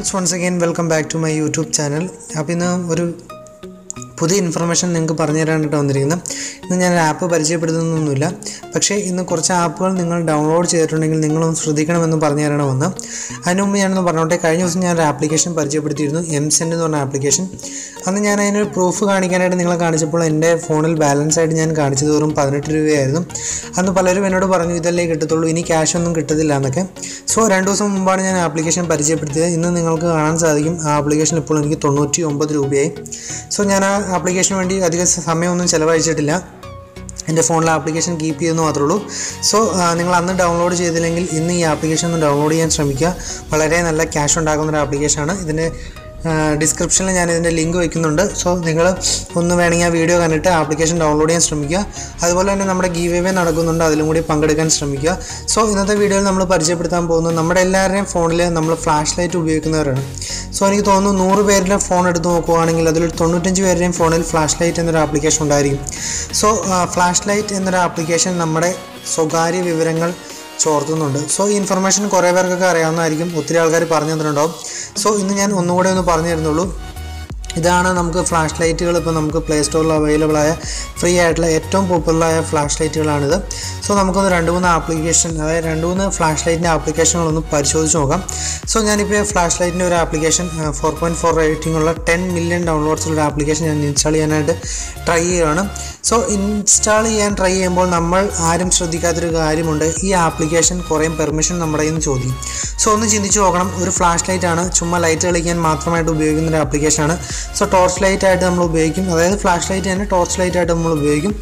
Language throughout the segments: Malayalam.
Friends once again welcome back to my YouTube channel അപ്പോൾ ഇന്ന് ഒരു പുതിയ ഇൻഫർമേഷൻ നിങ്ങൾക്ക് പറഞ്ഞു തരാനായിട്ട് വന്നിരിക്കുന്നത് ഇന്ന് ഞാൻ ആപ്പ് പരിചയപ്പെടുത്തുന്നൊന്നുമില്ല. പക്ഷേ ഇന്ന് കുറച്ച് ആപ്പുകൾ നിങ്ങൾ ഡൗൺലോഡ് ചെയ്തിട്ടുണ്ടെങ്കിൽ നിങ്ങളൊന്ന് ശ്രദ്ധിക്കണമെന്ന് പറഞ്ഞു തരണം വന്ന് അതിന് മുമ്പ് ഞാനൊന്ന് പറഞ്ഞോട്ടെ. കഴിഞ്ഞ ദിവസം ഞാൻ ഒരു ആപ്ലിക്കേഷൻ പരിചയപ്പെടുത്തിയിരുന്നു. എം സെൻഡ് എന്ന് പറഞ്ഞ ആപ്ലിക്കേഷൻ അന്ന് ഞാൻ അതിനൊരു പ്രൂഫ് കാണിക്കാനായിട്ട് നിങ്ങളെ കാണിച്ചപ്പോൾ എന്റെ ഫോണിൽ ബാലൻസ് ആയിട്ട് ഞാൻ കാണിച്ചത് വെറും പതിനെട്ട് രൂപയായിരുന്നു. അന്ന് പലരും എന്നോട് പറഞ്ഞു ഇതല്ലേ കിട്ടത്തുള്ളൂ. ഇനി ക്യാഷ് ഒന്നും കിട്ടത്തില്ല എന്നൊക്കെ. സോ രണ്ട് ദിവസം മുമ്പാണ് ഞാൻ ആപ്ലിക്കേഷൻ പരിചയപ്പെടുത്തിയത്. ഇന്ന് നിങ്ങൾക്ക് കാണാൻ സാധിക്കും. ആ ആപ്ലിക്കേഷൻ ഇപ്പോൾ എനിക്ക് തൊണ്ണൂറ്റി ഒമ്പത് രൂപയായി. സോ ഞാൻ ആ ആപ്ലിക്കേഷന് വേണ്ടി അധികം സമയമൊന്നും ചിലവഴിച്ചിട്ടില്ല. എന്റെ ഫോണിൽ ആപ്ലിക്കേഷൻ കീപ്പ് ചെയ്യുന്നു മാത്രമേ ഉള്ളൂ സോ നിങ്ങൾ അന്ന് ഡൗൺലോഡ് ചെയ്തില്ലെങ്കിൽ ഇന്ന് ഈ ആപ്ലിക്കേഷൻ ഒന്ന് ഡൗൺലോഡ് ചെയ്യാൻ ശ്രമിക്കുക. വളരെ നല്ല ക്യാഷ് ഉണ്ടാക്കുന്ന ഒരു ആപ്ലിക്കേഷനാണ് ഇതിന്റെ ഡിസ്ക്രിപ്ഷനിൽ ഞാൻ ഇതിന്റെ ലിങ്ക് വയ്ക്കുന്നുണ്ട്. സോ നിങ്ങൾ ഒന്ന് വേണമെങ്കിൽ ആ വീഡിയോ കണ്ടിട്ട് ആപ്ലിക്കേഷൻ ഡൗൺലോഡ് ചെയ്യാൻ ശ്രമിക്കുക. അതുപോലെ തന്നെ നമ്മുടെ ഗീവ് എവേ നടക്കുന്നുണ്ട്. അതിലും കൂടി പങ്കെടുക്കാൻ ശ്രമിക്കുക. സോ ഇന്നത്തെ വീഡിയോയിൽ നമ്മൾ പരിചയപ്പെടുത്താൻ പോകുന്നത് നമ്മുടെ എല്ലാവരുടെയും ഫോണിൽ നമ്മൾ ഫ്ലാഷ് ലൈറ്റ് ഉപയോഗിക്കുന്നവരാണ്. സോ എനിക്ക് തോന്നുന്നു നൂറ് പേരുടെ ഫോൺ എടുത്ത് നോക്കുകയാണെങ്കിൽ അതിൽ തൊണ്ണൂറ്റഞ്ച് പേരുടെയും ഫോണിൽ ഫ്ലാഷ് ലൈറ്റ് എന്നൊരു ആപ്ലിക്കേഷൻ ഉണ്ടായിരിക്കും. സോ ഫ്ലാഷ് ലൈറ്റ് എന്നൊരു ആപ്ലിക്കേഷൻ നമ്മുടെ സ്വകാര്യ വിവരങ്ങൾ ചോർത്തുന്നുണ്ട്. സോ ഈ ഇൻഫർമേഷൻ കുറേ പേർക്കൊക്കെ അറിയാവുന്നതായിരിക്കും. ഒത്തിരി ആൾക്കാർ പറഞ്ഞു തന്നിട്ടുണ്ടാവും സോ ഇന്ന് ഞാൻ ഒന്നുകൂടെ ഒന്ന് പറഞ്ഞു തരുന്നുള്ളൂ ഇതാണ് നമുക്ക് ഫ്ലാഷ് ലൈറ്റുകൾ ഇപ്പോൾ നമുക്ക് പ്ലേ സ്റ്റോറിൽ അവൈലബിൾ ആയ ഫ്രീ ആയിട്ടുള്ള ഏറ്റവും പോപ്പുലറായ ഫ്ലാഷ് ലൈറ്റുകളാണിത്. സോ നമുക്കൊന്ന് രണ്ട് മൂന്ന് ആപ്ലിക്കേഷൻ അതായത് രണ്ട് മൂന്ന് ഫ്ലാഷ് ലൈറ്റിന്റെ ആപ്ലിക്കേഷനുകളൊന്ന് പരിശോധിച്ച് നോക്കാം. സോ ഞാനിപ്പോൾ ഫ്ലാഷ് ലൈറ്റിന്റെ ഒരു application four point four rating ഉള്ള ടെൻ മില്യൺ ഡൗൺലോഡ്സ് ഉള്ള ആപ്ലിക്കേഷൻ ഞാൻ ഇൻസ്റ്റാൾ ചെയ്യാനായിട്ട് ട്രൈ ചെയ്യുകയാണ്. സോ ഇൻസ്റ്റാൾ ചെയ്യാൻ ട്രൈ ചെയ്യുമ്പോൾ നമ്മൾ ആരും ശ്രദ്ധിക്കാത്തൊരു കാര്യമുണ്ട്. ഈ ആപ്ലിക്കേഷൻ കുറേ പെർമിഷൻ നമ്മുടെ കയ്യിൽ നിന്ന് ചോദിക്കും. സോ ഒന്ന് ചിന്തിച്ച് നോക്കണം. ഒരു ഫ്ലാഷ് ലൈറ്റാണ് ചുമ്മാ ലൈറ്റ് കളിക്കാൻ മാത്രമായിട്ട് ഉപയോഗിക്കുന്ന ഒരു ആപ്ലിക്കേഷനാണ് സോ ടോർച്ച് ലൈറ്റ് ആയിട്ട് നമ്മൾ ഉപയോഗിക്കും. അതായത് ഫ്ലാഷ് ലൈറ്റ് തന്നെ ടോർച്ച് ലൈറ്റ് ആയിട്ട് നമ്മൾ ഉപയോഗിക്കും.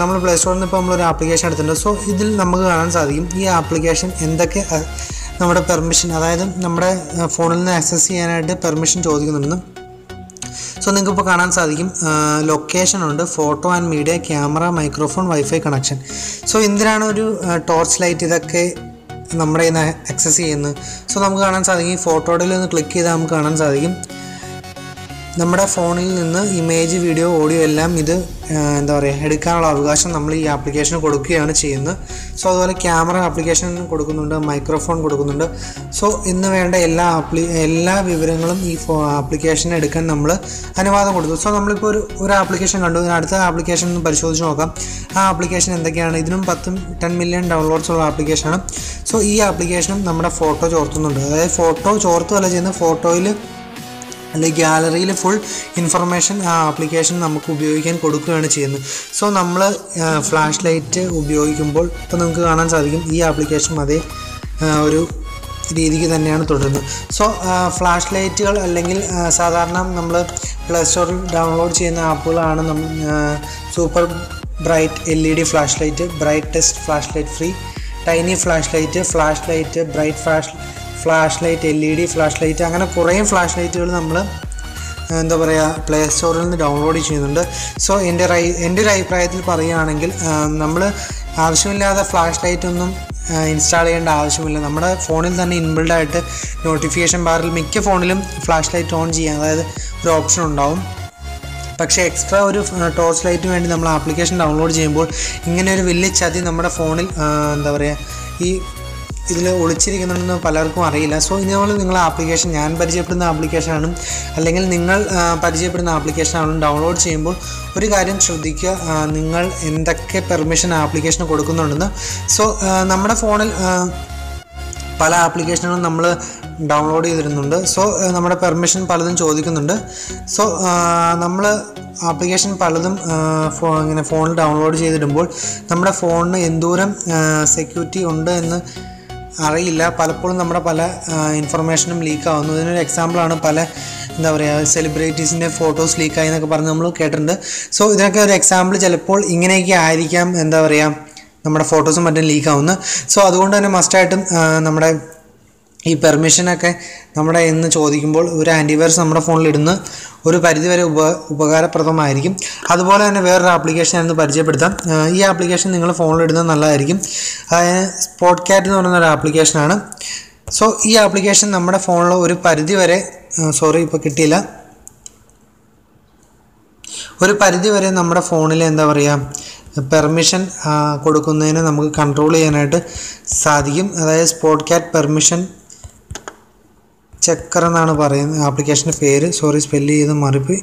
നമ്മൾ പ്ലേ സ്റ്റോറിൽ നിന്ന് ഇപ്പോൾ നമ്മളൊരു ആപ്ലിക്കേഷൻ എടുത്തിട്ടുണ്ട്. സോ ഇതിൽ നമുക്ക് കാണാൻ സാധിക്കും ഈ ആപ്ലിക്കേഷൻ എന്തൊക്കെ നമ്മുടെ പെർമിഷൻ അതായത് നമ്മുടെ ഫോണിൽ നിന്ന് ആക്സസ് ചെയ്യാനായിട്ട് പെർമിഷൻ ചോദിക്കുന്നുണ്ടെന്ന്. സോ നിങ്ങൾക്ക് ഇപ്പോൾ കാണാൻ സാധിക്കും. ലൊക്കേഷൻ ഉണ്ട്. Photo and media camera microphone wifi connection so എന്തിനാണ് ഒരു ടോർച്ച് ലൈറ്റ് ഇതൊക്കെ നമ്മുടെ ഇന്ന് ആക്സസ് ചെയ്യുന്നത്? സോ നമുക്ക് കാണാൻ സാധിക്കും. ഈ ഫോട്ടോയിൽ ഒന്ന് ക്ലിക്ക് ചെയ്താൽ നമുക്ക് കാണാൻ സാധിക്കും. നമ്മുടെ ഫോണിൽ നിന്ന് ഇമേജ് വീഡിയോ ഓഡിയോ എല്ലാം ഇത് എന്താ പറയുക എടുക്കാനുള്ള അവകാശം നമ്മൾ ഈ ആപ്ലിക്കേഷന് കൊടുക്കുകയാണ് ചെയ്യുന്നത്. സോ അതുപോലെ ക്യാമറ ആപ്ലിക്കേഷൻ കൊടുക്കുന്നുണ്ട് മൈക്രോഫോൺ കൊടുക്കുന്നുണ്ട്. സോ ഇന്ന് വേണ്ട എല്ലാ ആപ്ലി എല്ലാ വിവരങ്ങളും ഈ ഫോ ആപ്ലിക്കേഷൻ എടുക്കാൻ നമ്മൾ അനുവാദം കൊടുത്തു. സോ നമ്മളിപ്പോൾ ഒരു ഒരു ആപ്ലിക്കേഷൻ കണ്ടു. അടുത്ത ആപ്ലിക്കേഷൻ ഒന്ന് പരിശോധിച്ച് നോക്കാം. ആ ആപ്ലിക്കേഷൻ എന്തൊക്കെയാണ്? ഇതിനും പത്തും ടെൻ മില്യൺ ഡൗൺലോഡ്സ് ഉള്ള ആപ്ലിക്കേഷനാണ്. സോ ഈ ആപ്ലിക്കേഷനും നമ്മുടെ ഫോട്ടോ ചോർത്തുന്നുണ്ട്. അതായത് ഫോട്ടോ ചോർത്തുമല്ല ചെയ്യുന്ന ഫോട്ടോയിൽ അല്ലെങ്കിൽ ഗ്യാലറിയിൽ ഫുൾ ഇൻഫർമേഷൻ ആ ആപ്ലിക്കേഷൻ നമുക്ക് ഉപയോഗിക്കാൻ കൊടുക്കുകയാണ് ചെയ്യുന്നത്. സോ നമ്മൾ ഫ്ലാഷ് ലൈറ്റ് ഉപയോഗിക്കുമ്പോൾ ഇപ്പോൾ നമുക്ക് കാണാൻ സാധിക്കും ഈ ആപ്ലിക്കേഷൻ അതേ ഒരു രീതിക്ക് തന്നെയാണ് തുടരുന്നത്. സോ ഫ്ലാഷ് ലൈറ്റുകൾ അല്ലെങ്കിൽ സാധാരണ നമ്മൾ പ്ലേ സ്റ്റോറിൽ ഡൗൺലോഡ് ചെയ്യുന്ന ആപ്പുകളാണ് നമ്മൾ super bright L E D flash light brightest flash light free tiny flash light flash light bright flash flash light L E D flash light അങ്ങനെ കുറേ ഫ്ലാഷ് ലൈറ്റുകൾ നമ്മൾ എന്താ പറയുക പ്ലേ സ്റ്റോറിൽ നിന്ന് ഡൗൺലോഡ് ചെയ്യുന്നുണ്ട്. സോ എന്റെ റൈ എന്റെ ഒരു അഭിപ്രായത്തിൽ പറയുകയാണെങ്കിൽ നമ്മൾ ആവശ്യമില്ലാതെ ഫ്ലാഷ് ലൈറ്റ് ഒന്നും ഇൻസ്റ്റാൾ ചെയ്യേണ്ട ആവശ്യമില്ല. നമ്മുടെ ഫോണിൽ തന്നെ ഇൻബിൽഡ് ആയിട്ട് നോട്ടിഫിക്കേഷൻ ബാറിൽ മിക്ക ഫോണിലും ഫ്ലാഷ് ലൈറ്റ് ഓൺ ചെയ്യാം. അതായത് ഒരു ഓപ്ഷൻ ഉണ്ടാവും. പക്ഷേ എക്സ്ട്രാ ഒരു ടോർച്ച് ലൈറ്റിന് വേണ്ടി നമ്മൾ ആപ്ലിക്കേഷൻ ഡൗൺലോഡ് ചെയ്യുമ്പോൾ ഇങ്ങനെ ഒരു വലിയ ചതി നമ്മുടെ ഫോണിൽ എന്താ പറയുക ഈ ഇതിൽ ഒളിച്ചിരിക്കുന്നുണ്ടെന്ന് പലർക്കും അറിയില്ല. സോ ഇതുപോലെ നിങ്ങൾ ആപ്ലിക്കേഷൻ ഞാൻ പരിചയപ്പെടുന്ന ആപ്ലിക്കേഷനാണ് അല്ലെങ്കിൽ നിങ്ങൾ പരിചയപ്പെടുന്ന ആപ്ലിക്കേഷനാണ് ഡൗൺലോഡ് ചെയ്യുമ്പോൾ ഒരു കാര്യം ശ്രദ്ധിക്കുക. നിങ്ങൾ എന്തൊക്കെ പെർമിഷൻ ആപ്ലിക്കേഷന് കൊടുക്കുന്നുണ്ടെന്ന്. സോ നമ്മുടെ ഫോണിൽ പല ആപ്ലിക്കേഷനുകളും നമ്മൾ ഡൗൺലോഡ് ചെയ്തിരുന്നുണ്ട്. സോ നമ്മുടെ പെർമിഷൻ പലതും ചോദിക്കുന്നുണ്ട്. സോ നമ്മൾ ആപ്ലിക്കേഷൻ പലതും ഫോ ഇങ്ങനെ ഫോണിൽ ഡൗൺലോഡ് ചെയ്തിടുമ്പോൾ നമ്മുടെ ഫോണിന് എന്തോരം സെക്യൂരിറ്റി ഉണ്ട് എന്ന് അറിയില്ല. പലപ്പോഴും നമ്മുടെ പല ഇൻഫർമേഷനും ലീക്ക് ആവുന്നു. ഇതിനൊരു എക്സാമ്പിളാണ് പല എന്താ പറയുക സെലിബ്രിറ്റീസിന്റെ ഫോട്ടോസ് ലീക്കായി എന്നൊക്കെ പറഞ്ഞ് നമ്മൾ കേട്ടിട്ടുണ്ട്. സോ ഇതിനൊക്കെ ഒരു എക്സാമ്പിൾ ചിലപ്പോൾ ഇങ്ങനെയൊക്കെ ആയിരിക്കാം എന്താ പറയുക നമ്മുടെ ഫോട്ടോസും മറ്റും ലീക്ക് ആവുന്നത് സോ അതുകൊണ്ട് തന്നെ മസ്റ്റായിട്ടും നമ്മുടെ ഈ പെർമിഷനൊക്കെ നമ്മുടെ എന്ന് ചോദിക്കുമ്പോൾ ഒരു ആന്റിവൈറസ് നമ്മുടെ ഫോണിൽ ഇടുന്ന ഒരു പരിധിവരെ ഉപ ഉപകാരപ്രദമായിരിക്കും. അതുപോലെ തന്നെ വേറൊരു ആപ്ലിക്കേഷൻ എന്ന് പരിചയപ്പെടുത്താം. ഈ ആപ്ലിക്കേഷൻ നിങ്ങൾ ഫോണിൽ ഇടുന്നത് നല്ലതായിരിക്കും. സ്പോട്ട് കാറ്റ് എന്ന് പറയുന്ന ഒരു ആപ്ലിക്കേഷനാണ് സോ ഈ ആപ്ലിക്കേഷൻ നമ്മുടെ ഫോണിൽ ഒരു പരിധി വരെ സോറി ഇപ്പോൾ കിട്ടിയില്ല. ഒരു പരിധി വരെ നമ്മുടെ ഫോണിൽ എന്താ പറയുക പെർമിഷൻ കൊടുക്കുന്നതിന് നമുക്ക് കൺട്രോൾ ചെയ്യാനായിട്ട് സാധിക്കും. അതായത് സ്പോട്ട് കാറ്റ് പെർമിഷൻ ചെക്കർ എന്നാണ് പറയുന്നത് ആപ്ലിക്കേഷന്റെ പേര്. സോറി സ്പെല്ല് ചെയ്ത് മറിപ്പ്.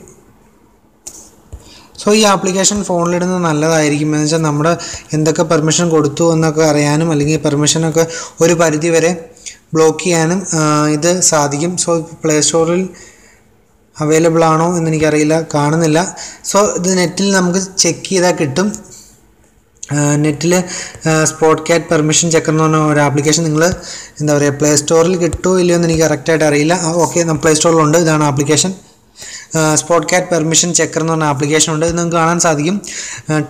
സോ ഈ ആപ്ലിക്കേഷൻ ഫോണിലിടുന്നത് നല്ലതായിരിക്കും. എന്ന് വെച്ചാൽ നമ്മുടെ എന്തൊക്കെ പെർമിഷൻ കൊടുത്തു എന്നൊക്കെ അറിയാനും അല്ലെങ്കിൽ പെർമിഷനൊക്കെ ഒരു പരിധി വരെ ബ്ലോക്ക് ചെയ്യാനും ഇത് സാധിക്കും. സോ പ്ലേ സ്റ്റോറിൽ അവൈലബിൾ ആണോ എന്ന് എനിക്കറിയില്ല കാണുന്നില്ല. സോ ഇത് നെറ്റിൽ നമുക്ക് ചെക്ക് ചെയ്താൽ കിട്ടും. നെറ്റിൽ സ്പോട്ട് കാറ്റ് പെർമിഷൻ ചെക്ക് എന്ന് പറഞ്ഞ ഒരു ആപ്ലിക്കേഷൻ നിങ്ങൾ എന്താ പറയുക പ്ലേ സ്റ്റോറിൽ കിട്ടുമോ ഇല്ലയോ എന്ന് എനിക്ക് കറക്റ്റായിട്ട് അറിയില്ല. ഓക്കെ പ്ലേ സ്റ്റോറിലുണ്ട് ഇതാണ് application spot cat permission checker എന്ന് പറഞ്ഞ ആപ്ലിക്കേഷൻ ഉണ്ട്. നിങ്ങൾക്ക് കാണാൻ സാധിക്കും.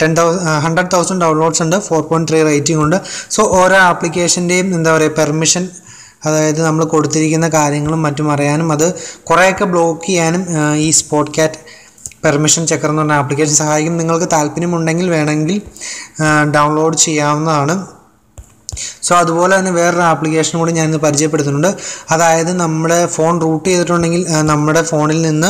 Ten thousand hundred thousand downloads ഉണ്ട്. ഫോർ പോയിന്റ് ത്രീ റേറ്റിംഗ് ഉണ്ട്. സോ ഓരോ ആപ്ലിക്കേഷന്റെയും എന്താ പറയുക പെർമിഷൻ അതായത് നമ്മൾ കൊടുത്തിരിക്കുന്ന കാര്യങ്ങളും മറ്റും അറിയാനും അത് കുറേയൊക്കെ ബ്ലോക്ക് ചെയ്യാനും ഈ സ്പോട്ട് കാറ്റ് പെർമിഷൻ ചെക്കർ എന്ന് പറഞ്ഞ ആപ്ലിക്കേഷൻ സഹായിക്കും. നിങ്ങൾക്ക് താല്പര്യമുണ്ടെങ്കിൽ വേണമെങ്കിൽ ഡൗൺലോഡ് ചെയ്യാവുന്നതാണ്. സോ അതുപോലെ തന്നെ വേറൊരു ആപ്ലിക്കേഷൻ കൂടി ഞാൻ ഇന്ന് പരിചയപ്പെടുത്തുന്നുണ്ട്. അതായത് നമ്മുടെ ഫോൺ റൂട്ട് ചെയ്തിട്ടുണ്ടെങ്കിൽ നമ്മുടെ ഫോണിൽ നിന്ന്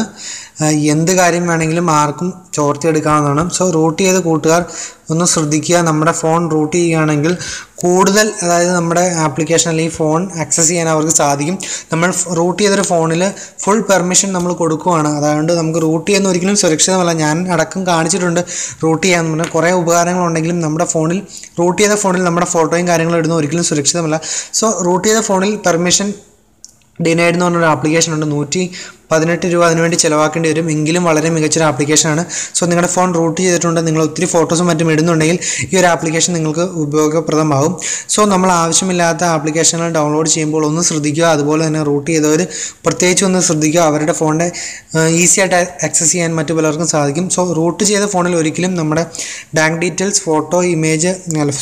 എന്ത് കാര്യം വേണമെങ്കിലും ആർക്കും ചോർത്തിയെടുക്കാവുന്നതാണ്. സോ റൂട്ട് ചെയ്ത കൂട്ടുകാർ ഒന്ന് ശ്രദ്ധിക്കുക. നമ്മുടെ ഫോൺ റൂട്ട് ചെയ്യുകയാണെങ്കിൽ കൂടുതൽ അതായത് നമ്മുടെ ആപ്ലിക്കേഷൻ അല്ലെങ്കിൽ ഫോൺ ആക്സസ് ചെയ്യാൻ അവർക്ക് സാധിക്കും. നമ്മൾ റൂട്ട് ചെയ്തൊരു ഫോണിൽ ഫുൾ പെർമിഷൻ നമ്മൾ കൊടുക്കുവാണ്. അതുകൊണ്ട് നമുക്ക് റൂട്ട് ചെയ്യുന്ന ഒരിക്കലും സുരക്ഷിതമല്ല. ഞാൻ അടക്കം കാണിച്ചിട്ടുണ്ട് റൂട്ട് ചെയ്യാന്ന് പറഞ്ഞാൽ കുറേ ഉപകാരങ്ങളുണ്ടെങ്കിലും നമ്മുടെ ഫോണിൽ റൂട്ട് ചെയ്ത ഫോണിൽ നമ്മുടെ ഫോട്ടോയും കാര്യങ്ങളും ഇടുന്ന ഒരിക്കലും സുരക്ഷിതമല്ല. സോ റൂട്ട് ചെയ്ത ഫോണിൽ പെർമിഷൻ ഡിനൈഡ് എന്ന് പറഞ്ഞൊരു ആപ്ലിക്കേഷൻ ഉണ്ട്. നൂറ്റി പതിനെട്ട് രൂപ അതിനുവേണ്ടി ചിലവാക്കേണ്ടി വരും. എങ്കിലും വളരെ മികച്ചൊരു ആപ്ലിക്കേഷനാണ് സോ നിങ്ങളുടെ ഫോൺ റൂട്ട് ചെയ്തിട്ടുണ്ട്. നിങ്ങൾ ഒത്തിരി ഫോട്ടോസും മറ്റും ഇടുന്നുണ്ടെങ്കിൽ ഈ ഒരു ആപ്ലിക്കേഷൻ നിങ്ങൾക്ക് ഉപയോഗപ്രദമാകും. സോ നമ്മൾ ആവശ്യമില്ലാത്ത ആപ്ലിക്കേഷനുകൾ ഡൗൺലോഡ് ചെയ്യുമ്പോൾ ഒന്ന് ശ്രദ്ധിക്കുക. അതുപോലെ തന്നെ റൂട്ട് ചെയ്തവർ പ്രത്യേകിച്ച് ഒന്ന് ശ്രദ്ധിക്കുക. അവരുടെ ഫോണിന്റെ ഈസി ആയിട്ട് ആക്സസ് ചെയ്യാൻ മറ്റു പലർക്കും സാധിക്കും. സോ റൂട്ട് ചെയ്ത ഫോണിൽ ഒരിക്കലും നമ്മുടെ bank details photo image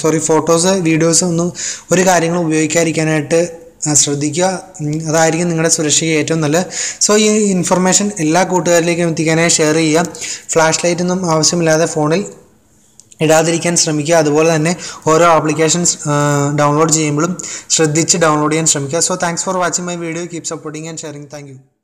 sorry photos videos ഒന്നും ഒരു കാര്യങ്ങളും ഉപയോഗിക്കാതിരിക്കാനായിട്ട് ശ്രദ്ധിക്കുക. അതായിരിക്കും നിങ്ങളുടെ സുരക്ഷയ്ക്ക് ഏറ്റവും നല്ലത്. സോ ഈ ഇൻഫർമേഷൻ എല്ലാ കൂട്ടുകാരിലേക്കും എത്തിക്കാനായി ഷെയർ ചെയ്യുക. ഫ്ലാഷ് ലൈറ്റ് ഒന്നും ആവശ്യമില്ലാതെ ഫോണിൽ ഇടാതിരിക്കാൻ ശ്രമിക്കുക. അതുപോലെ തന്നെ ഓരോ ആപ്ലിക്കേഷൻസ് ഡൗൺലോഡ് ചെയ്യുമ്പോഴും ശ്രദ്ധിച്ച് ഡൗൺലോഡ് ചെയ്യാൻ ശ്രമിക്കുക. So thanks for watching my video keep supporting and sharing thank